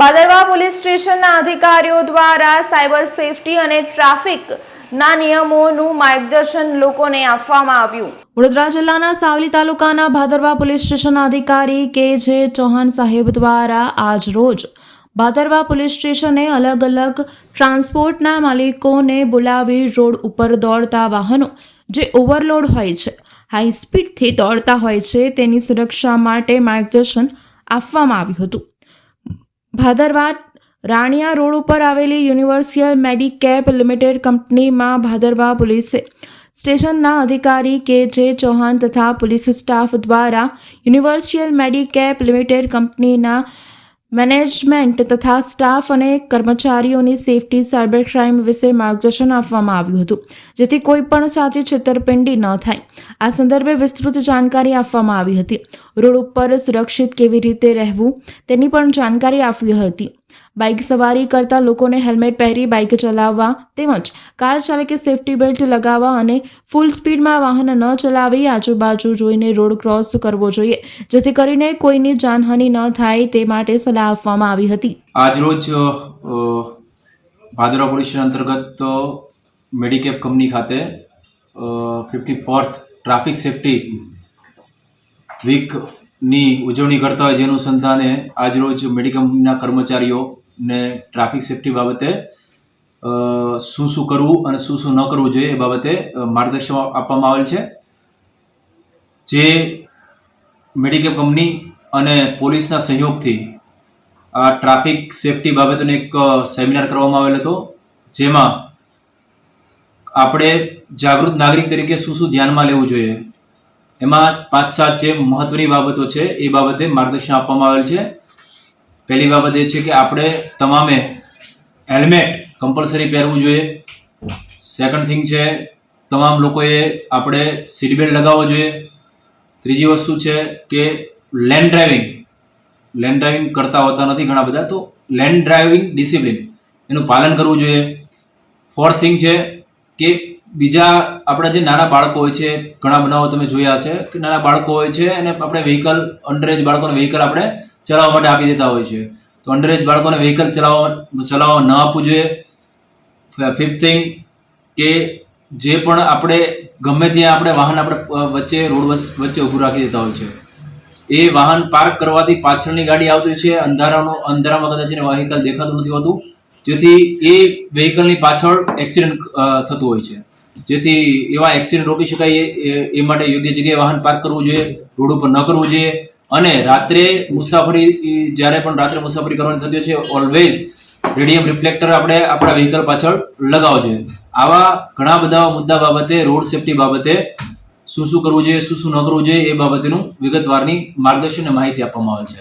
ભાદરવા પોલીસ સ્ટેશનના અધિકારીઓ દ્વારા સાયબર સેફટી અને ટ્રાફિકના નિયમોનું માર્ગદર્શન લોકોને આપવામાં આવ્યું. વડોદરા જિલ્લાના સાવલી તાલુકાના ભાદરવા પોલીસ સ્ટેશનના અધિકારી કે જે ચૌહાણ સાહેબ દ્વારા આજ રોજ ભાદરવા પોલીસ સ્ટેશને અલગ અલગ ટ્રાન્સપોર્ટના માલિકોને બોલાવી રોડ ઉપર દોડતા વાહનો જે ઓવરલોડ હોય છે, હાઈ સ્પીડથી દોડતા હોય છે, તેની સુરક્ષા માટે માર્ગદર્શન આપવામાં આવ્યું હતું. ભાદરવા રાણિયા રોડ ઉપર આવેલી યુનિવર્સિયલ મેડિકેપ લિમિટેડ કંપનીમાં ભાદરવા પોલીસે સ્ટેશનના અધિકારી કે જે ચૌહાણ તથા પોલીસ સ્ટાફ દ્વારા યુનિવર્સિયલ મેડિકેપ લિમિટેડ કંપનીના મેનેજમેન્ટ તથા સ્ટાફ અને કર્મચારીઓની સેફટી, સાયબર ક્રાઇમ વિશે માર્ગદર્શન આપવામાં આવ્યું હતું, જેથી કોઈ પણ સાથે છેતરપિંડી ન થાય. આ સંદર્ભે વિસ્તૃત જાણકારી આપવામાં આવી હતી. રોડ ઉપર સુરક્ષિત કેવી રીતે રહેવું તેની પણ જાણકારી આપવી હતી. બાઇક સવારી કરતા લોકોને હેલ્મેટ પહેરી બાઇક ચલાવવા તેમજ કાર ચાલકે સેફટી બેલ્ટ લગાવવા અને ફૂલ સ્પીડમાં વાહન ન ચલાવી આજુબાજુ જોઈને રોડ ક્રોસ કરવો જોઈએ જેથી કરીને કોઈની જાનહાનિ ન થાય તે માટે સલાહ આપવામાં આવી હતી. આજરોજ અ, પોલીસ અંતર્ગત મેડિકેપ કંપની ખાતે ફિફ્ટી ફોર્થ ટ્રાફિક સેફટી વીકની ઉજવણી કરતા હોય જેનું સંધાને આજરોજ મેડિકલ કંપનીના કર્મચારીઓને ટ્રાફિક સેફટી બાબતે શું શું કરવું અને શું શું ન કરવું જોઈએ એ બાબતે માર્ગદર્શન આપવામાં આવેલ છે. જે મેડિકેમ કંપની અને પોલીસના સહયોગથી આ ટ્રાફિક સેફટી બાબતનો એક સેમિનાર કરવામાં આવેલ હતો, જેમાં આપણે જાગૃત નાગરિક તરીકે શું શું ધ્યાનમાં લેવું જોઈએ એમાં પાંચ સાત જે મહત્વની બાબતો છે, એ બાબતે માર્ગદર્શન આપવામાં આવેલ છે. પહેલી બાબત એ છે કે આપણે તમામે હેલ્મેટ કમ્પલસરી પહેરવું જોઈએ. સેકન્ડ થિંગ છે, તમામ લોકોએ આપણે સીટ બેલ્ટ લગાવવો જોઈએ. ત્રીજી વસ્તુ છે કે લેન્ડ ડ્રાઇવિંગ લેન્ડ ડ્રાઇવિંગ કરતા હોતા નથી ઘણા બધા, તો લેન્ડ ડ્રાઇવિંગ ડિસિપ્લિન એનું પાલન કરવું જોઈએ. ફોર્થ થિંગ છે કે બીજા આપણા જે નાના બાળકો હોય છે, ઘણા બનાવો તમે જોયા હશે, કે નાના બાળકો હોય છે અને આપણે વ્હીકલ અંડરેજ બાળકોને વ્હીકલ આપણે ચલાવવા માટે આપી દેતા હોય છે. તો અંડરેજ બાળકોને વ્હીકલ ચલાવવા ચલાવવા ન આપવું જોઈએ. ફિફ્થ થિંગ કે જે પણ આપણે, ગમે ત્યાં આપણે વાહન આપણે વચ્ચે, રોડ વચ- વચ્ચે ઊભું રાખી દેતા હોય છે. એ વાહન પાર્ક કરવાથી પાછળની ગાડી આવતી છે, અંધારાનો, અંધારામાં કદાચ એને વ્હીકલ દેખાતું નથી હોતું, જેથી એ વ્હીકલની પાછળ એક્સિડન્ટ થતું હોય છે. જેથી એવા એક્સિડન્ટ રોકી શકાય એ- માટે યોગ્ય જગ્યાએ વાહન પાર્ક કરવું જોઈએ, રોડ ઉપર ન કરવું જોઈએ. અને રાત્રે મુસાફરી જ્યારે પણ રાત્રે મુસાફરી કરવાની થતી છે ઓલવેઝ રેડિયમ રિફ્લેક્ટર આપણે આપણા વ્હીકલ પાછળ લગાવવો જોઈએ. આવા ઘણા બધા મુદ્દા બાબતે રોડ સેફટી બાબતે શું શું કરવું જોઈએ, શું શું ન કરવું જોઈએ, એ બાબતેનું વિગતવારની માર્ગદર્શન અને માહિતી આપવામાં આવે છે.